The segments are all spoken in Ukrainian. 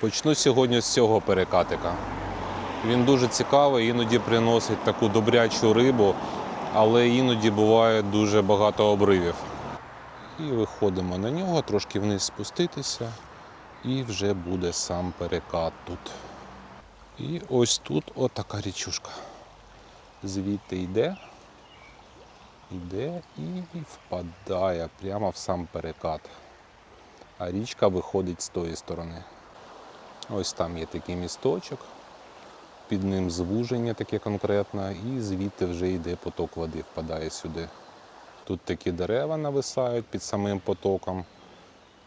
Почну сьогодні з цього перекатика. Він дуже цікавий, іноді приносить таку добрячу рибу, але іноді буває дуже багато обривів. І виходимо на нього, трошки вниз спуститися, і вже буде сам перекат тут. І ось тут отака річушка. Звідти йде, йде і впадає прямо в сам перекат. А річка виходить з тої сторони. Ось там є такий місточок, під ним звуження таке конкретне, і звідти вже йде поток води, впадає сюди. Тут такі дерева нависають під самим потоком.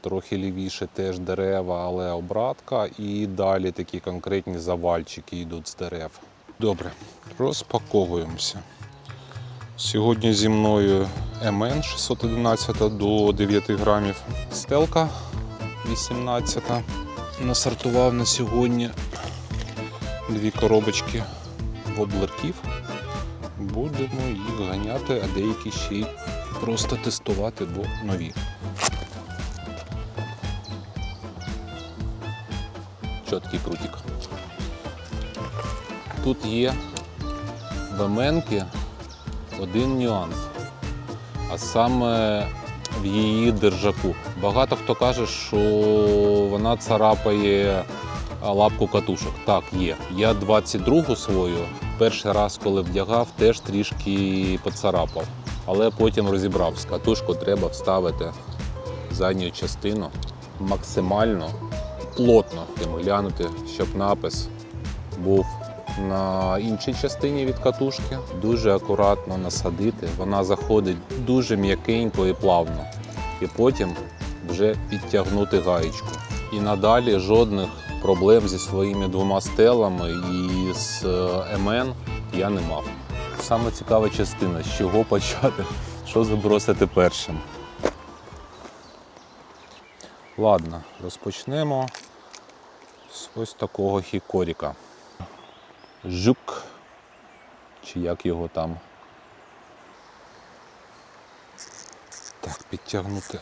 Трохи лівіше теж дерева, але обратка. І далі такі конкретні завальчики йдуть з дерев. Добре, розпаковуємося. Сьогодні зі мною МН 611 до 9 грамів. Стелка 18. Насортував на сьогодні дві коробочки воблерків. Будемо їх ганяти, а деякі ще й просто тестувати, бо нові. Чіткий крутик. Тут є в Еменки один нюанс, а саме в її держаку. Багато хто каже, що вона царапає лапку катушок. Так, є. Я 22-гу свою перший раз, коли вдягав, теж трішки поцарапав. Але потім розібрався. Катушку треба вставити в задню частину максимально плотно глянути, щоб напис був на іншій частині від катушки. Дуже акуратно насадити. Вона заходить дуже м'якенько і плавно. І потім вже підтягнути гаєчку. І надалі жодних проблем зі своїми двома стелами і з е, МН я не мав. Саме цікава частина, з чого почати, що забросити першим. Ладно, розпочнемо з ось такого хікоріка. Жук, чи як його там. Так, підтягнути.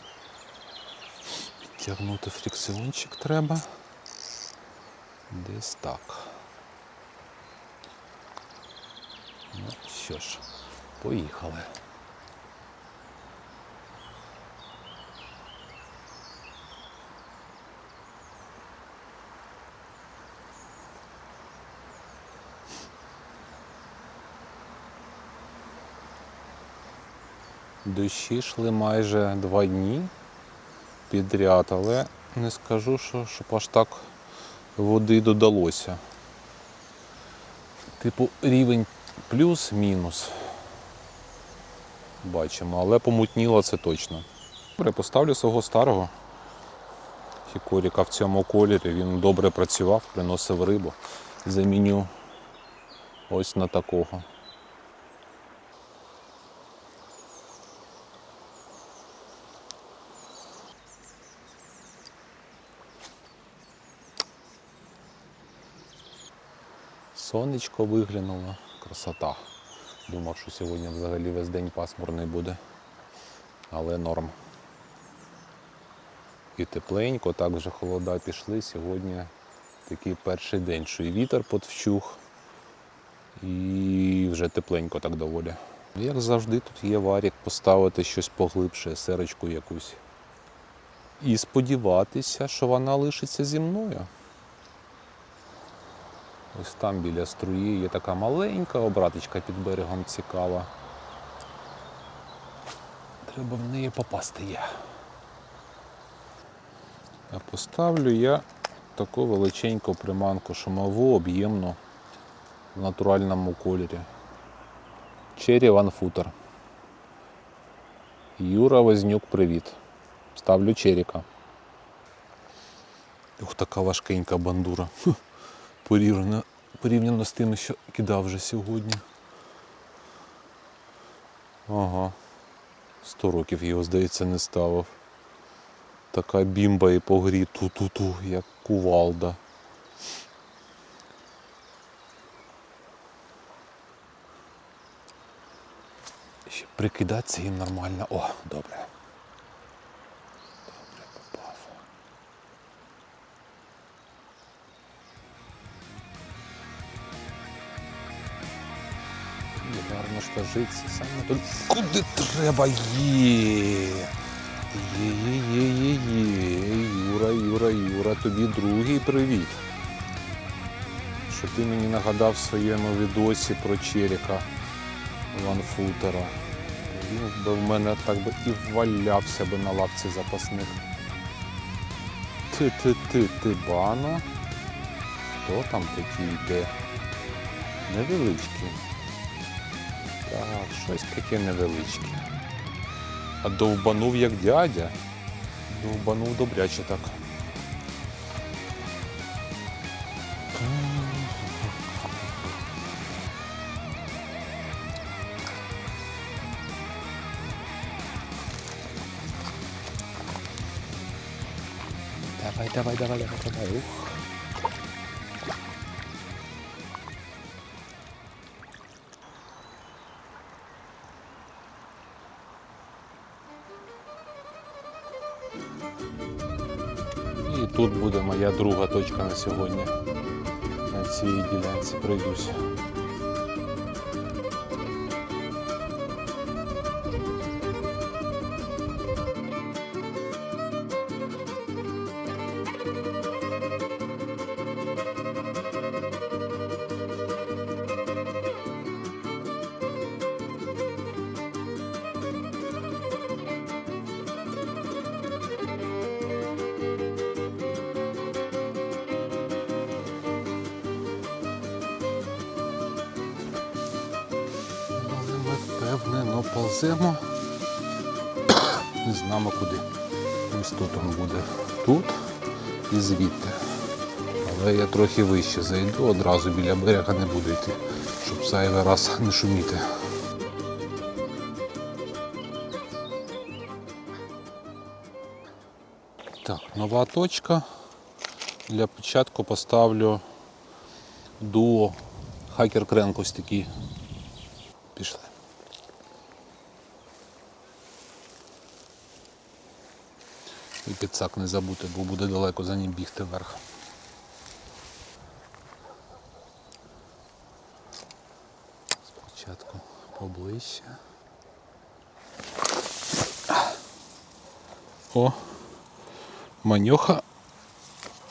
Підтягнути фрикціончик треба. Десь так. Ну що ж, поїхали. Дощі йшли майже два дні підряд, але не скажу, що щоб аж так води додалося. Типу рівень плюс-мінус. Бачимо, але помутніло це точно. Добре, поставлю свого старого хікоріка в цьому кольорі. Він добре працював, приносив рибу. Заміню ось на такого. Сонечко виглянуло, красота. Думав, що сьогодні взагалі весь день пасмурний буде, але норм. І тепленько, так вже холода пішли. Сьогодні такий перший день, що і вітер подвчух, і вже тепленько так доволі. Як завжди, тут є варік поставити щось поглибше, серечку якусь. І сподіватися, що вона лишиться зі мною. Ось там біля струї є така маленька обраточка під берегом цікава. Треба в неї попасти є. А поставлю я таку величеньку приманку шумову, об'ємну в натуральному кольорі. One Footer. Юра Вознюк, привіт. Ставлю черіка. Ух, така важкенька бандура. Порівняно, порівняно з тими, що кидав вже сьогодні. Ага. Сто років його, здається, не ставив. Така бімба і по грі ту-ту-ту, як кувалда. Ще прикидатися їм нормально. О, добре. Ж саме тут. Куди треба є? Є-є-є-є-є. Юра, Юра, Юра, тобі другий привіт. Що ти мені нагадав в своєму відосі про Черіка Ванфутера. Він би в мене так би і валявся би на лавці запасних. Ти ти ти ти бано. Хто там такий йде? Невеличкий. Так, щось таке невеличке. А довбанув як дядя. Довбанув добряче так. Давай, давай, давай, давай, давай. Ух. Друга точка на сьогодні. На цій ділянці пройдусь. Полземо. Не знаємо куди. Ось тут він буде. Тут і звідти. Але я трохи вище зайду, одразу біля берега не буду йти, щоб зайвий раз не шуміти. Так, нова точка. Для початку поставлю дуо хакер кренк ось такий. Пішли. І підсак не забути, бо буде далеко за ним бігти вверх. Спочатку поближче. О, маньоха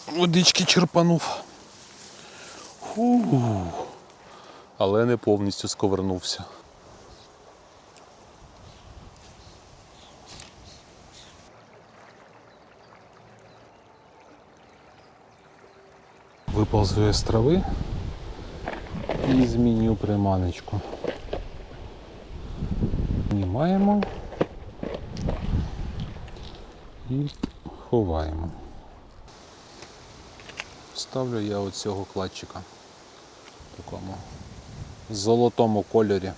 водички черпанув. Фу. Але не повністю сковернувся. Виползую з трави і зміню приманочку. Знімаємо і ховаємо. Ставлю я оцього кладчика в такому золотому кольорі.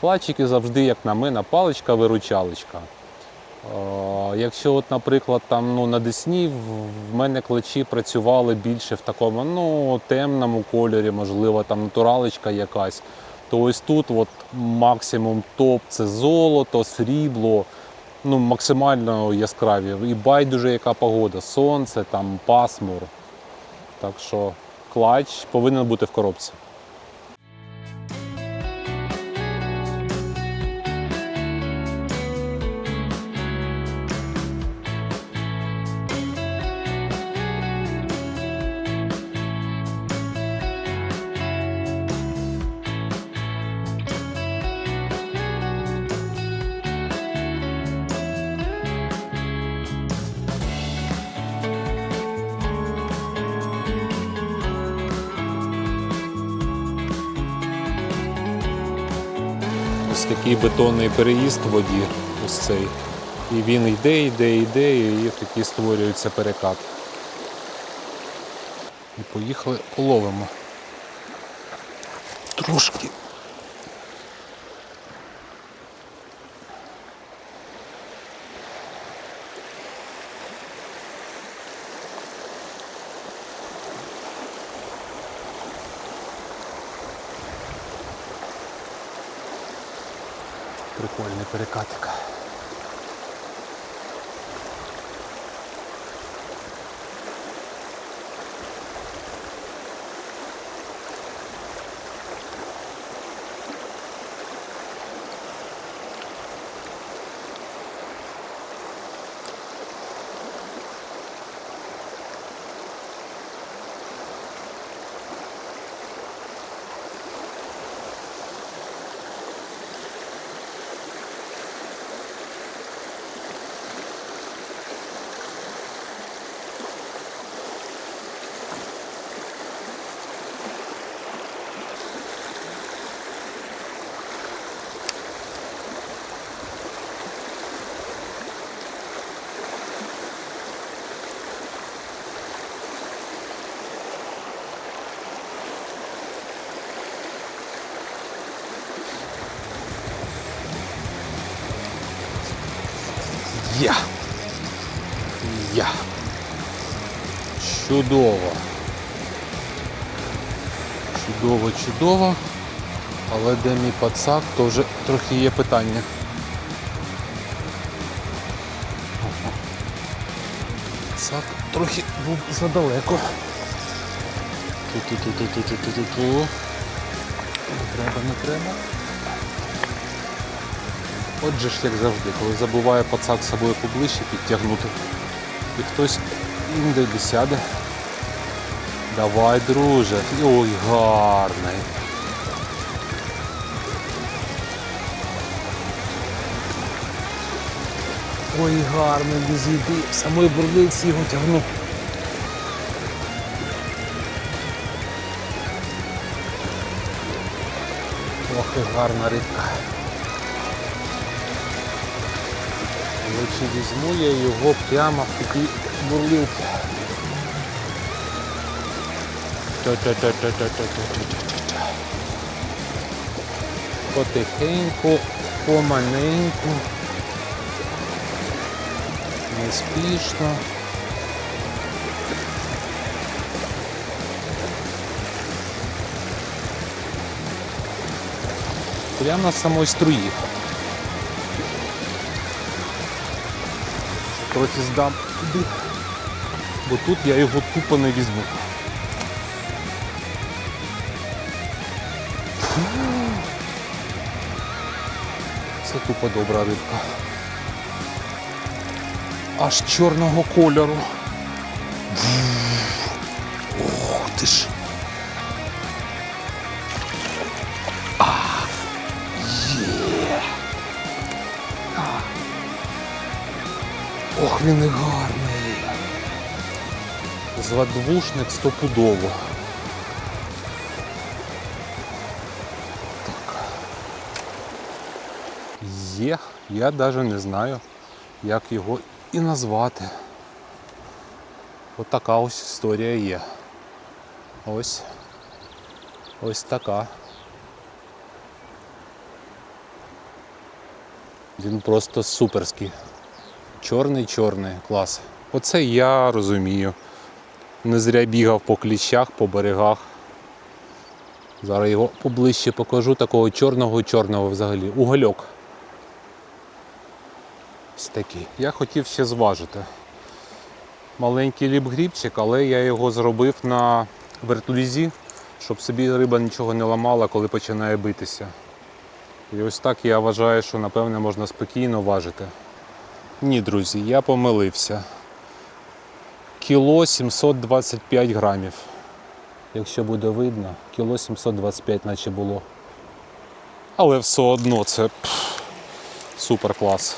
Кладчики завжди, як на мене, паличка-виручалочка. Якщо, от, наприклад, там ну, на Десні в- мене клачі працювали більше в такому ну, темному кольорі, можливо, там натуралочка якась, то ось тут от, максимум топ це золото, срібло, ну, максимально яскраві. І байдуже яка погода, сонце, там, пасмур. Так що клач повинен бути в коробці. Такий бетонний переїзд в воді, ось цей. І він йде, йде, йде, і такий створюється перекат. І поїхали, половимо. Трошки. Прикольний перекатик. Я. Я. Чудово. Чудово, чудово. Але де мій пацак, то вже трохи є питання. Пацак трохи був задалеко. Ту-ту-ту-ту-ту-ту-ту-ту. Не треба, не треба. Отже ж, як завжди, коли забуває пацак з собою поближче підтягнути. І хтось інде сяде. Давай, друже. Ой, гарний. Ой, гарний без їди. Самої бурлиці його тягну. Ох, і гарна рибка. Але чи візьму я його прямо в такій бурлівці? Потихеньку, помаленьку, неспішно. Прямо на самой струї. Трохи здам туди, бо тут я його тупо не візьму. Це тупо добра рибка. Аж чорного кольору. Ох ти ж. Він гарний. Зладвушник стопудово. Так. Є, я навіть не знаю, як його і назвати. От така ось історія є. Ось. Ось така. Він просто суперський. Чорний-чорний клас. Оце я розумію. Не зря бігав по кліщах, по берегах. Зараз його поближче покажу такого чорного-чорного взагалі. Угольок. Ось такий. Я хотів ще зважити. Маленький ліп-грібчик, але я його зробив на вертулізі, щоб собі риба нічого не ламала, коли починає битися. І ось так я вважаю, що напевне можна спокійно важити. Ні, друзі, я помилився. Кіло 725 грамів. Якщо буде видно, кіло 725 наче було. Але все одно це супер клас.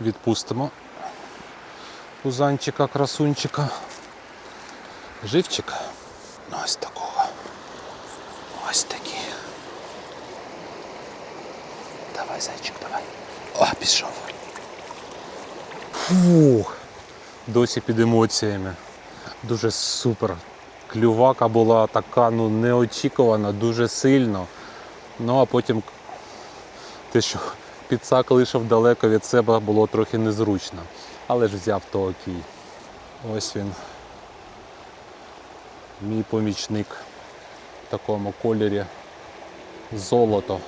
Відпустимо пузанчика, красунчика. Живчик. Ось такого. Ось такі. Давай, зайчик, давай. О, пішов. Фух. Досі під емоціями. Дуже супер. Клювака була така ну, неочікувана, дуже сильно. Ну а потім те, що підсак лишив далеко від себе, було трохи незручно. Але ж взяв то окей. Ось він. Мій помічник в такому кольорі. Золото.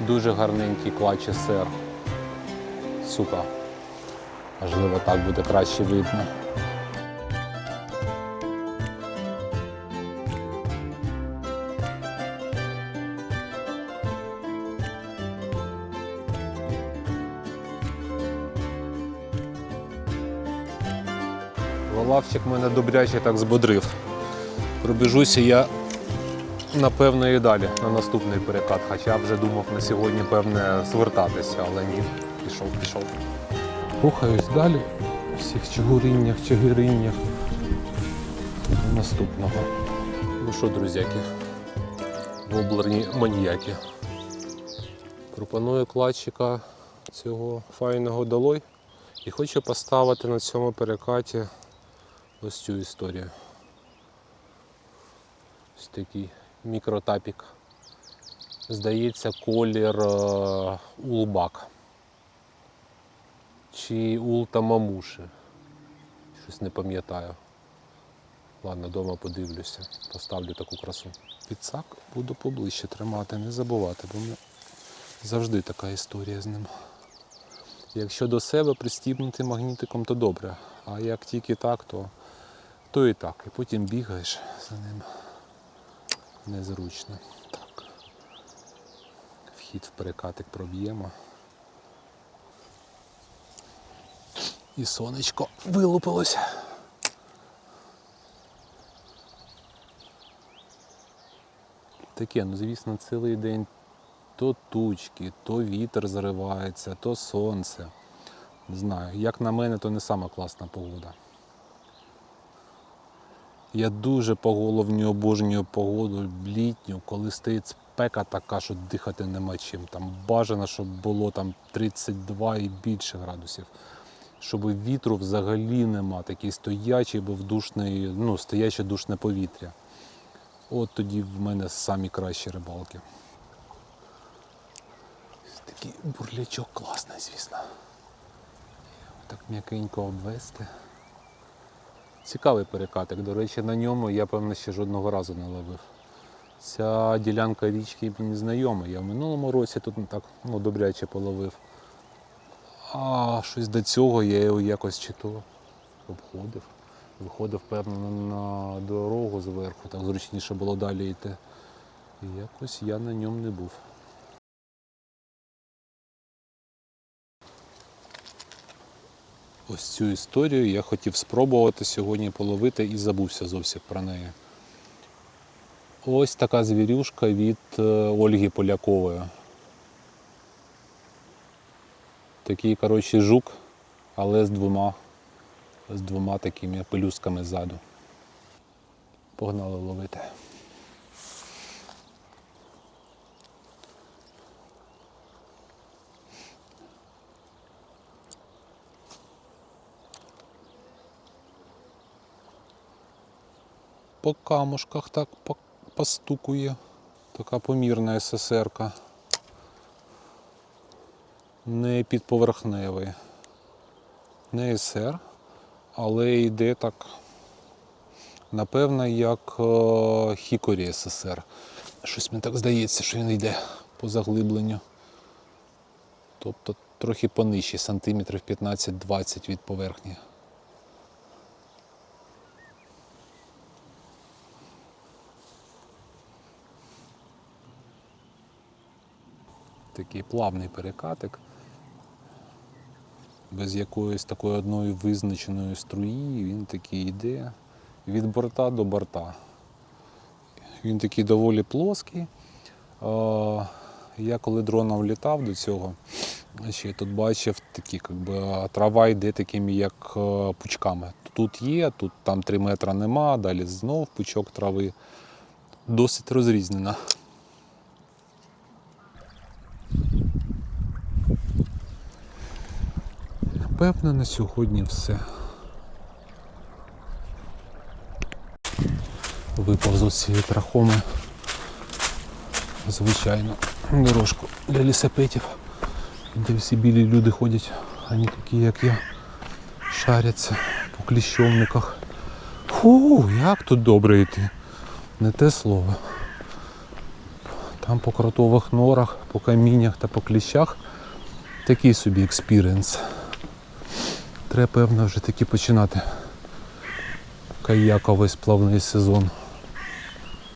Дуже гарненький клач сер. Сука. Можливо, так буде краще видно. Волавчик мене добряче так збодрив. Пробіжуся я напевно і далі на наступний перекат, хоча вже думав на сьогодні, певне, звертатися, але ні, пішов, пішов. Рухаюсь далі у всіх чигуриннях, чигириннях до наступного. Ну що, друзяки, воблерні маніяки. Пропоную кладчика цього файного долой і хочу поставити на цьому перекаті ось цю історію. Ось такий мікротапік. здається, колір е, улбак. Чи ултамамуші. Щось не пам'ятаю. Ладно, вдома подивлюся, поставлю таку красу. Підсак буду поближче тримати, не забувати, бо в мене завжди така історія з ним. Якщо до себе пристібнути магнітиком, то добре. А як тільки так, то, то і так. І потім бігаєш за ним. Незручно. Так. Вхід в перекатик проб'ємо. І сонечко вилупилося. Таке, ну звісно, цілий день то тучки, то вітер заривається, то сонце. Не знаю, як на мене, то не сама класна погода. Я дуже поголовню обожнюю погоду літню, коли стоїть спека така, що дихати нема чим. Там бажано, щоб було там 32 і більше градусів. Щоб вітру взагалі нема, такий стоячий, бо вдушний, ну, стояче душне повітря. От тоді в мене самі кращі рибалки. Такий бурлячок класний, звісно. Так м'якенько обвести. Цікавий перекатик. До речі, на ньому я, певно, ще жодного разу не ловив. Ця ділянка річки мені знайома. Я в минулому році тут так ну, добряче половив. А щось до цього я його якось чи то обходив. Виходив, певно, на дорогу зверху, так зручніше було далі йти. І якось я на ньому не був. Ось цю історію я хотів спробувати сьогодні половити і забувся зовсім про неї. Ось така звірюшка від е, Ольги Полякової. Такий, коротше, жук, але з двома, з двома такими пелюсками ззаду. Погнали ловити. По камушках так постукує. Така помірна СССРка. Не підповерхневий. Не СР, але йде так, напевно, як е, Хікорі СССР. Щось мені так здається, що він йде по заглибленню. Тобто трохи понижче, сантиметрів 15-20 від поверхні. Такий плавний перекатик, без якоїсь такої одної визначеної струї, він такий йде від борта до борта. Він такий доволі плоский. Я коли дроном літав до цього, ще тут бачив такі, как би, трава йде такими, як пучками. Тут є, тут там 3 метри нема, далі знов пучок трави. Досить розрізнена. Напевно, на сьогодні все. Випав з усієї трахоми. Звичайно, дорожку для лісопетів, де всі білі люди ходять, а не такі, як я, шаряться по кліщовниках. Фу, як тут добре йти. Не те слово. Там по кротових норах, по каміннях та по кліщах такий собі експіріенс. Треба, певно, вже таки починати каяковий сплавний сезон.